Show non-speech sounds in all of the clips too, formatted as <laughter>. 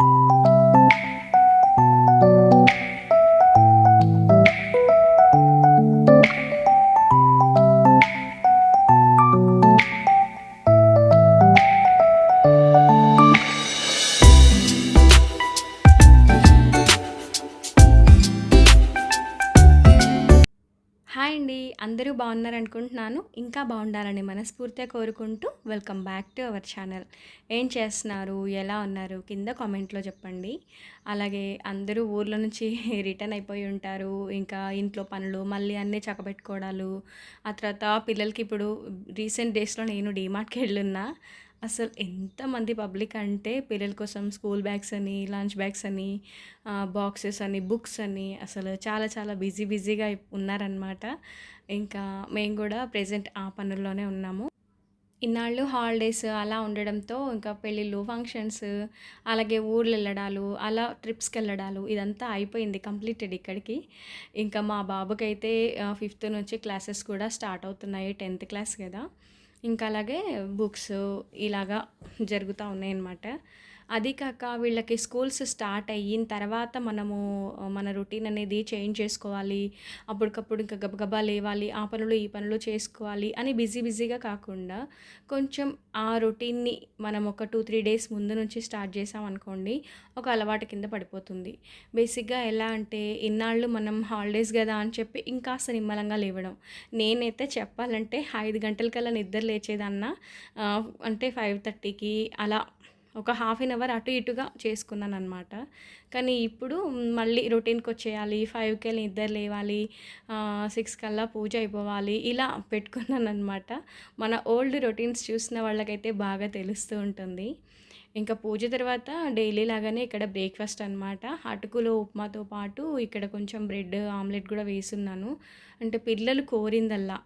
Thank you. Hi అండి. అందరూ బాగున్నారు అనుకుంటున్నాను ఇంకా బాగుండాలని మనస్ఫూర్తిగా కోరుకుంటూ welcome back to our channel. ఏం చేస్తున్నారు? ఎలా ఉన్నారు? కింద కామెంట్లో చెప్పండి. అలాగే అందరూ ఊర్ల నుంచి <laughs> రిటర్న్ అయిపోయి ఉంటారు. ఇంకా ఇంట్లో పనులు మళ్ళీ అన్నీ చక్కబెట్టుకోవడాలు. ఆ తర్వాత పిల్లలకి ఇప్పుడు రీసెంట్ డేస్లో నేను డీమార్ట్కి వెళ్ళున్నా. అసలు ఎంతమంది పబ్లిక్ అంటే పిల్లల కోసం స్కూల్ బ్యాగ్స్ అని లంచ్ బ్యాగ్స్ అని బాక్సెస్ అని బుక్స్ అని అసలు చాలా చాలా బిజీ బిజీగా ఉన్నారనమాట ఇంకా మేము కూడా ప్రజెంట్ ఆ పనుల్లోనే ఉన్నాము. ఇన్నాళ్ళు హాలిడేస్ అలా ఉండడంతో ఇంకా పెళ్ళిళ్ళు ఫంక్షన్స్ అలాగే ఊర్లు వెళ్ళడాలు అలా ట్రిప్స్కి వెళ్ళడాలు ఇదంతా అయిపోయింది కంప్లీటెడ్ ఇక్కడికి. ఇంకా మా బాబుకైతే ఫిఫ్త్ నుంచి క్లాసెస్ కూడా స్టార్ట్ అవుతున్నాయి టెన్త్ క్లాస్ కదా. ఇంకా అలాగే బుక్స్ ఇలాగా జరుగుతూ ఉన్నాయన్నమాట. అది కాక వీళ్ళకి స్కూల్స్ స్టార్ట్ అయిన తర్వాత మనము మన రొటీన్ అనేది చేంజ్ చేసుకోవాలి. అప్పటికప్పుడు ఇంకా గబగబా లేవాలి ఆ పనులు ఈ పనులు చేసుకోవాలి అని బిజీ బిజీగా కాకుండా కొంచెం ఆ రొటీన్ని మనం ఒక టూ త్రీ డేస్ ముందు నుంచి స్టార్ట్ చేసాం అనుకోండి ఒక అలవాటు కింద పడిపోతుంది. బేసిక్గా ఎలా అంటే ఇన్నాళ్ళు మనం హాలిడేస్ కదా అని చెప్పి ఇంకాస్త నిమ్మలంగా లేవడం. నేనైతే చెప్పాలంటే ఐదు గంటలకల్లా నిద్ర లేచేదన్నా అంటే ఫైవ్ థర్టీకి అలా ఒక హాఫ్ అన్ అవర్ అటు ఇటుగా చేసుకున్నాను అనమాట కానీ ఇప్పుడు మళ్ళీ రొటీన్కి వచ్చేయాలి ఫైవ్కి వెళ్ళి నిద్ర లేవాలి సిక్స్ కల్లా పూజ అయిపోవాలి ఇలా పెట్టుకున్నాను అనమాట మన ఓల్డ్ రొటీన్స్ చూసిన వాళ్ళకైతే బాగా తెలుస్తూ ఉంటుంది. ఇంకా పూజ తర్వాత డైలీ లాగానే ఇక్కడ బ్రేక్ఫాస్ట్ అనమాట అటుకులో ఉప్మాతో పాటు ఇక్కడ కొంచెం బ్రెడ్ ఆమ్లెట్ కూడా వేసున్నాను. అంటే పిల్లలు కోరిందల్లా.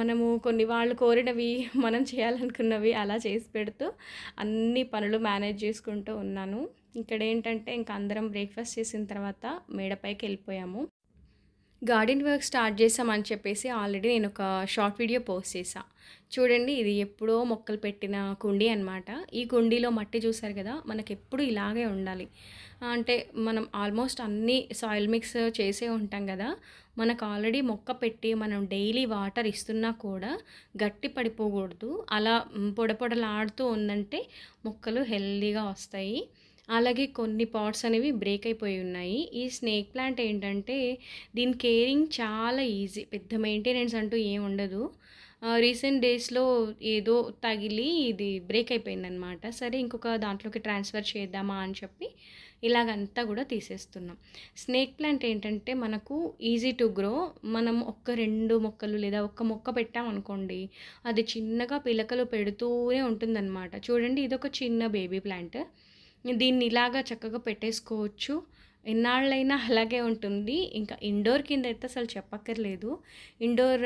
మనము కొన్ని వాళ్ళు కోరినవి మనం చేయాలనుకున్నవి అలా చేసి పెడుతూ అన్ని పనులు మేనేజ్ చేసుకుంటూ ఉన్నాను. ఇక్కడ ఏంటంటే ఇంకా అందరం బ్రేక్ఫాస్ట్ చేసిన తర్వాత మేడపైకి వెళ్ళిపోయాము. గార్డెన్ వర్క్ స్టార్ట్ చేసామని చెప్పేసి ఆల్రెడీ నేను ఒక షార్ట్ వీడియో పోస్ట్ చేసా చూడండి ఇది ఎప్పుడో మొక్కలు పెట్టిన కుండీ అనమాట ఈ కుండీలో మట్టి చూసారు కదా మనకి ఎప్పుడు ఇలాగే ఉండాలి. అంటే మనం ఆల్మోస్ట్ అన్ని సాయిల్ మిక్స్ చేసే ఉంటాం కదా మనకు ఆల్రెడీ మొక్క పెట్టి మనం డైలీ వాటర్ ఇస్తున్నా కూడా గట్టి పడిపోకూడదు. అలా పొడపొడలాడుతూ ఉందంటే మొక్కలు హెల్దీగా వస్తాయి. అలాగే కొన్ని పాట్స్ అనేవి బ్రేక్ అయిపోయి ఉన్నాయి. ఈ స్నేక్ ప్లాంట్ ఏంటంటే దీని కేరింగ్ చాలా ఈజీ. పెద్ద మెయింటెనెన్స్ అంటూ ఏం ఉండదు. రీసెంట్ డేస్లో ఏదో తగిలి ఇది బ్రేక్ అయిపోయిందనమాట సరే ఇంకొక దాంట్లోకి ట్రాన్స్ఫర్ చేద్దామా అని చెప్పి ఇలాగంతా కూడా తీసేస్తున్నాం. స్నేక్ ప్లాంట్ ఏంటంటే మనకు ఈజీ టు గ్రో. మనం ఒక్క రెండు మొక్కలు లేదా ఒక్క మొక్క పెట్టామనుకోండి అది చిన్నగా పిలకలు పెడుతూనే ఉంటుందన్నమాట. చూడండి ఇది ఒక చిన్న బేబీ ప్లాంట్. దీన్ని ఇలాగా చక్కగా పెట్టేసుకోవచ్చు. ఎన్నాళ్ళైనా అలాగే ఉంటుంది. ఇంకా ఇండోర్ కింద అయితే అసలు చెప్పక్కర్లేదు. ఇండోర్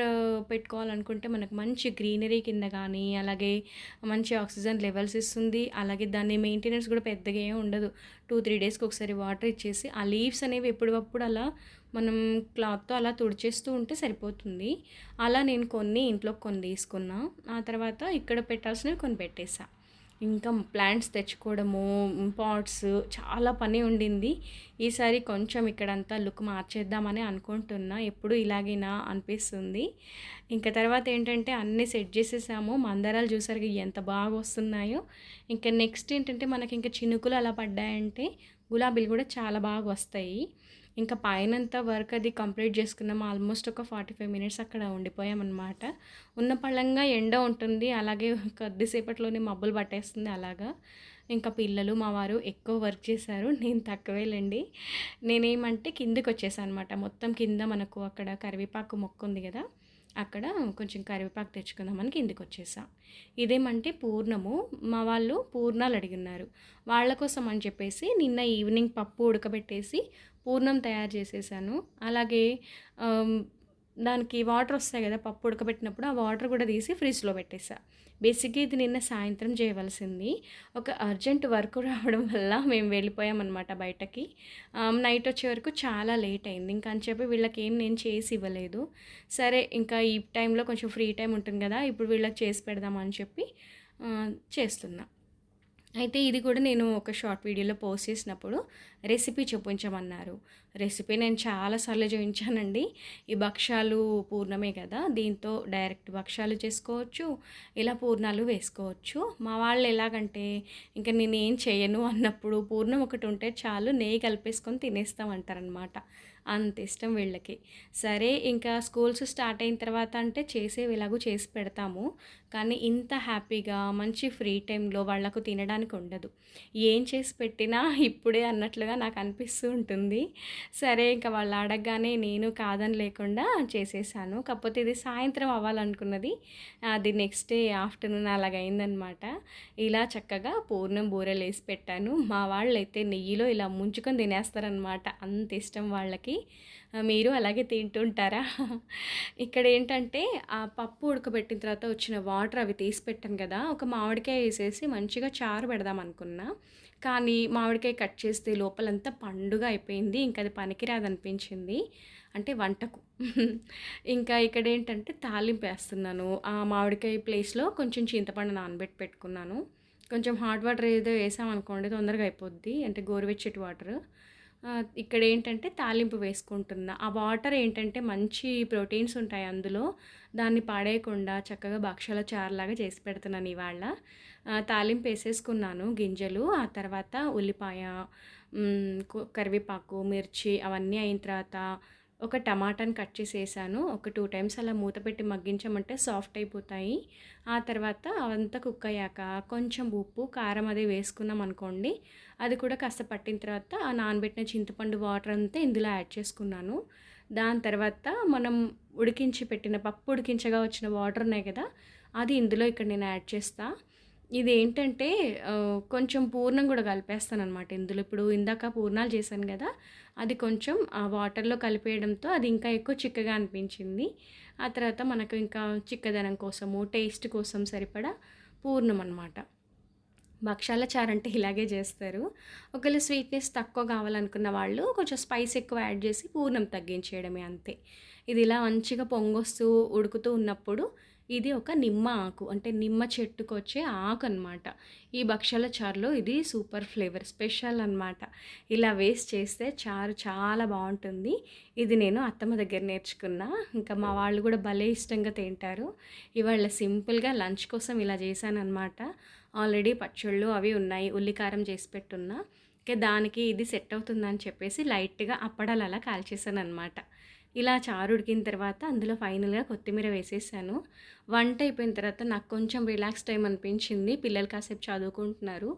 పెట్టుకోవాలనుకుంటే మనకు మంచి గ్రీనరీ కింద కానీ అలాగే మంచి ఆక్సిజన్ లెవెల్స్ ఇస్తుంది. అలాగే దాన్ని మెయింటెనెన్స్ కూడా పెద్దగా ఏమి ఉండదు. టూ త్రీ డేస్కి ఒకసారి వాటర్ ఇచ్చేసి ఆ లీవ్స్ అనేవి ఎప్పుడప్పుడు అలా మనం క్లాత్తో అలా తుడిచేస్తూ ఉంటే సరిపోతుంది. అలా నేను కొన్ని ఇంట్లో కొన్ని తీసుకున్నా. ఆ తర్వాత ఇక్కడ పెట్టాల్సినవి కొన్ని పెట్టేసా. ఇంకా ప్లాంట్స్ తెచ్చుకోవడము పాట్స్ చాలా పని ఉండింది. ఈసారి కొంచెం ఇక్కడంతా లుక్ మార్చేద్దామని అనుకుంటున్నా. ఎప్పుడు ఇలాగైనా అనిపిస్తుంది. ఇంకా తర్వాత ఏంటంటే అన్నీ సెట్ చేసేసాము. మందారాలు చూసరికి ఎంత బాగా వస్తున్నాయో. ఇంకా నెక్స్ట్ ఏంటంటే మనకి ఇంకా చినుకులు అలా పడ్డాయంటే గులాబీలు కూడా చాలా బాగా వస్తాయి. ఇంకా పైనంతా వర్క్ అది కంప్లీట్ చేసుకున్నాం. ఆల్మోస్ట్ ఒక ఫార్టీ ఫైవ్ మినిట్స్ అక్కడ ఉండిపోయామన్నమాట. ఉన్న పళ్ళంగా ఎండ ఉంటుంది. అలాగే కొద్దిసేపట్లోనే మబ్బులు పట్టేస్తుంది అలాగా. ఇంకా పిల్లలు మా వారు ఎక్కువ వర్క్ చేశారు. నేను తక్కువేలండి. నేనేమంటే కిందకి వచ్చేసాను అనమాట మొత్తం కింద మనకు అక్కడ కరివేపాకు మొక్క ఉంది కదా అక్కడ కొంచెం కరివేపాకు తెచ్చుకుందామని కిందికి వచ్చేసాం. ఇదేమంటే పూర్ణము. మా వాళ్ళు పూర్ణాలు అడిగినారు వాళ్ళ కోసం అని చెప్పేసి నిన్న ఈవినింగ్ పప్పు ఉడకబెట్టేసి పూర్ణం తయారు చేసేసాను. అలాగే దానికి వాటర్ వస్తాయి కదా పప్పు ఉడకబెట్టినప్పుడు ఆ వాటర్ కూడా తీసి ఫ్రిడ్జ్లో పెట్టేసా. బేసిక్గా ఇది నిన్న సాయంత్రం చేయవలసింది. ఒక అర్జెంట్ వర్క్ రావడం వల్ల మేము వెళ్ళిపోయామన్నమాట బయటకి. నైట్ వచ్చే వరకు చాలా లేట్ అయింది. ఇంకా అని చెప్పి వీళ్ళకి ఏం నేను చేసి ఇవ్వలేదు. సరే ఇంకా ఈ టైంలో కొంచెం ఫ్రీ టైం ఉంటుంది కదా ఇప్పుడు వీళ్ళకి చేసి పెడదామని చెప్పి చేస్తున్నా. అయితే ఇది కూడా నేను ఒక షార్ట్ వీడియోలో పోస్ట్ చేసినప్పుడు రెసిపీ చూపించమన్నారు. రెసిపీ నేను చాలాసార్లు చూపించానండి. ఈ భక్ష్యాలు పూర్ణమే కదా దీంతో డైరెక్ట్ భక్ష్యాలు చేసుకోవచ్చు ఇలా పూర్ణాలు వేసుకోవచ్చు. మా వాళ్ళు ఎలాగంటే ఇంకా నేను ఏం చేయను అన్నప్పుడు పూర్ణం ఒకటి ఉంటే చాలు నెయ్యి కలిపేసుకొని తినేస్తామంటారనమాట అంత ఇష్టం వీళ్ళకి. సరే ఇంకా స్కూల్స్ స్టార్ట్ అయిన తర్వాత అంటే చేసేవి ఇలాగూ చేసి పెడతాము. కానీ ఇంత హ్యాపీగా మంచి ఫ్రీ టైంలో వాళ్ళకు తినడానికి ఉండదు. ఏం చేసి పెట్టినా ఇప్పుడే అన్నట్లుగా నాకు అనిపిస్తూ ఉంటుంది. సరే ఇంకా వాళ్ళు అడగగానే నేను కాదని లేకుండా చేసేసాను. కాకపోతే ఇది సాయంత్రం అవ్వాలనుకున్నది. అది నెక్స్ట్ డే ఆఫ్టర్నూన్ అలాగైందనమాట. ఇలా చక్కగా పూర్ణం బూరెలు వేసి పెట్టాను. మా వాళ్ళు అయితే నెయ్యిలో ఇలా ముంచుకొని తినేస్తారనమాట. అంత ఇష్టం వాళ్ళకి. మీరు అలాగే తింటుంటారా? ఇక్కడ ఏంటంటే ఆ పప్పు ఉడకబెట్టిన తర్వాత వచ్చిన వాటర్ అవి తీసి పెట్టాను కదా. ఒక మామిడికాయ వేసేసి మంచిగా చారు పెడదాం అనుకున్నా కానీ మామిడికాయ కట్ చేస్తే లోపలంతా పండుగ అయిపోయింది ఇంకా అది పనికిరాదనిపించింది. అంటే వంటకు. <laughs> ఇంకా ఇక్కడ ఏంటంటే తాలింపు వేస్తున్నాను. ఆ మామిడికాయ ప్లేస్లో కొంచెం చింతపండు నానబెట్టి పెట్టుకున్నాను. కొంచెం హాట్ వాటర్ ఏదో వేసామనుకోండి తొందరగా అయిపోద్ది. అంటే గోరువెచ్చటి వాటర్. ఇక్కడ ఏంటంటే తాలింపు వేసుకుంటున్నా. ఆ వాటర్ ఏంటంటే మంచి ప్రోటీన్స్ ఉంటాయి అందులో. దాన్ని పాడేయకుండా చక్కగా భక్షల చారులాగా చేసి పెడుతున్నాను ఇవాళ. తాలింపు వేసేసుకున్నాను గింజలు. ఆ తర్వాత ఉల్లిపాయ కరివేపాకు మిర్చి అవన్నీ అయిన తర్వాత ఒక టమాటాని కట్ చేసి వేసాను ఒక టూ టైమ్స్ అలా మూత పెట్టి మగ్గించమంటే సాఫ్ట్ అయిపోతాయి. ఆ తర్వాత అవంతా కుక్ అయ్యాక కొంచెం ఉప్పు కారం అది వేసుకున్నాం అనుకోండి. అది కూడా కాస్త పట్టిన తర్వాత ఆ నానబెట్టిన చింతపండు వాటర్ అంతా ఇందులో యాడ్ చేసుకున్నాను. దాని తర్వాత మనం ఉడికించి పెట్టిన పప్పు ఉడికించగా వచ్చిన వాటర్ ఉన్నాయి కదా అది ఇందులో ఇక్కడ నేను యాడ్ చేస్తాను ఇది ఏంటంటే కొంచెం పూర్ణం కూడా కలిపేస్తాను అనమాట ఇందులో ఇప్పుడు ఇందాక పూర్ణాలు చేశాను కదా అది కొంచెం ఆ వాటర్లో కలిపేయడంతో అది ఇంకా ఎక్కువ చిక్కగా అనిపించింది. ఆ తర్వాత మనకు ఇంకా చిక్కదనం కోసము టేస్ట్ కోసం సరిపడా పూర్ణం అనమాట భక్షాల చారు అంటే ఇలాగే చేస్తారు. ఒకవేళ స్వీట్నెస్ తక్కువ కావాలనుకున్న వాళ్ళు కొంచెం స్పైస్ ఎక్కువ యాడ్ చేసి పూర్ణం తగ్గించేయడమే అంతే. ఇది ఇలా మంచిగా పొంగొస్తూ ఉడుకుతూ ఉన్నప్పుడు ఇది ఒక నిమ్మ ఆకు అంటే నిమ్మ చెట్టుకు వచ్చే ఆకు అనమాట ఈ భక్షల చారులో ఇది సూపర్ ఫ్లేవర్ స్పెషల్ అనమాట ఇలా వేస్ట్ చేస్తే చారు చాలా బాగుంటుంది. ఇది నేను అత్తమ్మ దగ్గర నేర్చుకున్నా. ఇంకా మా వాళ్ళు కూడా భలే ఇష్టంగా తింటారు. ఇవాళ సింపుల్గా లంచ్ కోసం ఇలా చేశాను ఆల్రెడీ పచ్చళ్ళు అవి ఉన్నాయి ఉల్లికారం చేసి పెట్టున్నా. ఇంకా దానికి ఇది సెట్ అవుతుందని చెప్పేసి లైట్గా అప్పడాలు అలా కాల్చేసాను అనమాట ఇలా చారు ఉడికిన తర్వాత అందులో ఫైనల్గా కొత్తిమీర వేసేసాను. వంట అయిపోయిన తర్వాత నాకు కొంచెం రిలాక్స్ టైం అనిపించింది. పిల్లలు కాసేపు చదువుకుంటున్నారు.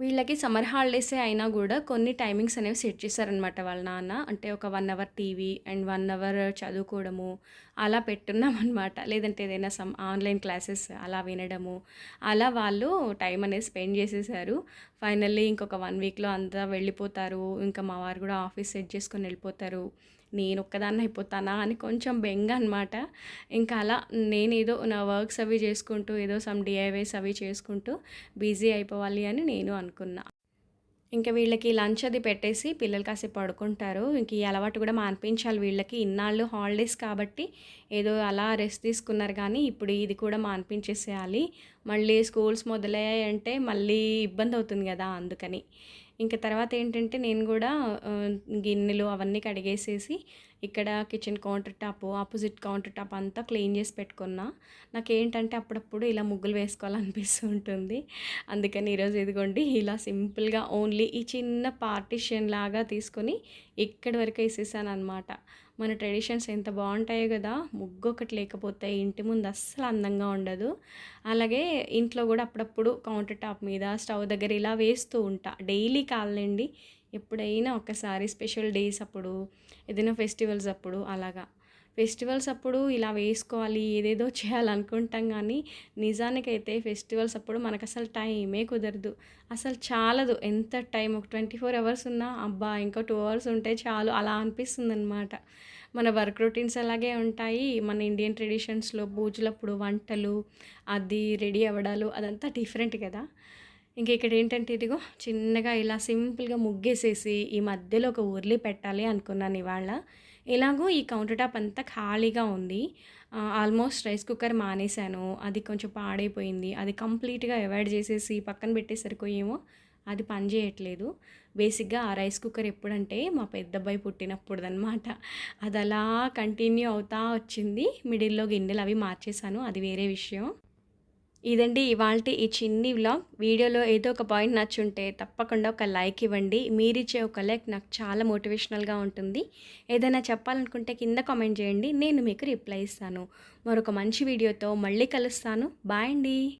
వీళ్ళకి సమ్మర్ హాలిడేసే అయినా కూడా కొన్ని టైమింగ్స్ అనేవి సెట్ చేశారనమాట వాళ్ళ నాన్న. అంటే ఒక one hour TV and one hour చదువుకోవడము అలా పెట్టున్నాం అనమాట లేదంటే ఏదైనా సమ్ ఆన్లైన్ క్లాసెస్ అలా వినడము అలా వాళ్ళు టైం అనేది స్పెండ్ చేసేసారు. ఫైనల్లీ ఇంకొక వన్ వీక్లో అంతా వెళ్ళిపోతారు. ఇంకా మా వారు కూడా ఆఫీస్ సెట్ చేసుకొని వెళ్ళిపోతారు. నేను ఒక్కదాన్ని అయిపోతానా అని కొంచెం బెంగ అనమాట ఇంకా అలా నేను ఏదో నా వర్క్స్ అవి చేసుకుంటూ ఏదో సమ్ డిఐవేస్ అవి చేసుకుంటూ బిజీ అయిపోవాలి అని నేను అనుకున్నా. ఇంకా వీళ్ళకి లంచ్ అది పెట్టేసి పిల్లలు కాసేపు పడుకుంటారు. ఇంక ఈ అలవాటు కూడా మాన్పించాలి వీళ్ళకి. ఇన్నాళ్ళు హాలిడేస్ కాబట్టి ఏదో అలా రెస్ట్ తీసుకున్నారు కానీ ఇప్పుడు ఇది కూడా మాన్పించేసేయాలి. మళ్ళీ స్కూల్స్ మొదలయ్యాయంటే మళ్ళీ ఇబ్బంది అవుతుంది కదా అందుకని. ఇంకా తర్వాత ఏంటంటే నేను కూడా గిన్నెలు అవన్నీ కడిగేసేసి ఇక్కడ kitchen counter top opposite counter top అంతా క్లీన్ చేసి పెట్టుకున్నా. నాకేంటంటే అప్పుడప్పుడు ఇలా ముగ్గులు వేసుకోవాలనిపిస్తూ ఉంటుంది. అందుకని ఈరోజు ఇదిగోండి ఇలా సింపుల్గా ఓన్లీ ఈ చిన్న పార్టిషన్ లాగా తీసుకొని ఇక్కడి వరకు వేసేసాను అనమాట మన ట్రెడిషన్స్ ఎంత బాగుంటాయో కదా ముగ్గు ఒకటి లేకపోతే ఇంటి ముందు అస్సలు అందంగా ఉండదు. అలాగే ఇంట్లో కూడా అప్పుడప్పుడు కౌంటర్ టాప్ మీద స్టవ్ దగ్గర ఇలా వేస్తూ ఉంటా. డైలీ కాలండి ఎప్పుడైనా ఒకసారి స్పెషల్ డేస్ అప్పుడు ఏదైనా ఫెస్టివల్స్ అప్పుడు అలాగా. ఫెస్టివల్స్ అప్పుడు ఇలా వేసుకోవాలి ఏదేదో చేయాలనుకుంటాం కానీ నిజానికైతే ఫెస్టివల్స్ అప్పుడు మనకు అసలు టైమే కుదరదు. అసలు చాలదు. ఎంత టైం? ఒక ట్వంటీ ఫోర్ అవర్స్ ఉన్నా అబ్బా ఇంకా టూ అవర్స్ ఉంటే చాలు. అలా అనిపిస్తుంది అనమాట మన వర్క్ రొటీన్స్ అలాగే ఉంటాయి. మన ఇండియన్ ట్రెడిషన్స్లో పూజలప్పుడు వంటలు అది రెడీ అవ్వడాలు అదంతా డిఫరెంట్ కదా. ఇంక ఇక్కడ ఏంటంటే ఇదిగో చిన్నగా ఇలా సింపుల్గా ముగ్గేసేసి ఈ మధ్యలో ఒక ఉర్లి పెట్టాలి అనుకున్నాను ఇవాళ. ఎలాగో ఈ కౌంటర్ టాప్ అంతా ఖాళీగా ఉంది. ఆల్మోస్ట్ రైస్ కుక్కర్ మానేశాను. అది కొంచెం పాడైపోయింది. అది కంప్లీట్గా అవాయిడ్ చేసేసి పక్కన పెట్టేసరికి ఏమో అది పని చేయట్లేదు. బేసిక్గా ఆ రైస్ కుక్కర్ ఎప్పుడంటే మా పెద్ద అబ్బాయి పుట్టినప్పుడు అనమాట అది అలా కంటిన్యూ అవుతా వచ్చింది. మిడిల్లో గిన్నెలు అవి మార్చేశాను. అది వేరే విషయం. ఇదండి ఇవాళ ఈ చిన్ని వ్లాగ్ వీడియోలో ఏదో ఒక పాయింట్ నచ్చుంటే తప్పకుండా ఒక లైక్ ఇవ్వండి. మీరిచ్చే ఒక లైక్ నాకు చాలా మోటివేషనల్గా ఉంటుంది. ఏదైనా చెప్పాలనుకుంటే కింద కామెంట్ చేయండి. నేను మీకు రిప్లై ఇస్తాను. మరొక మంచి వీడియోతో మళ్ళీ కలుస్తాను. బాయ్ అండి.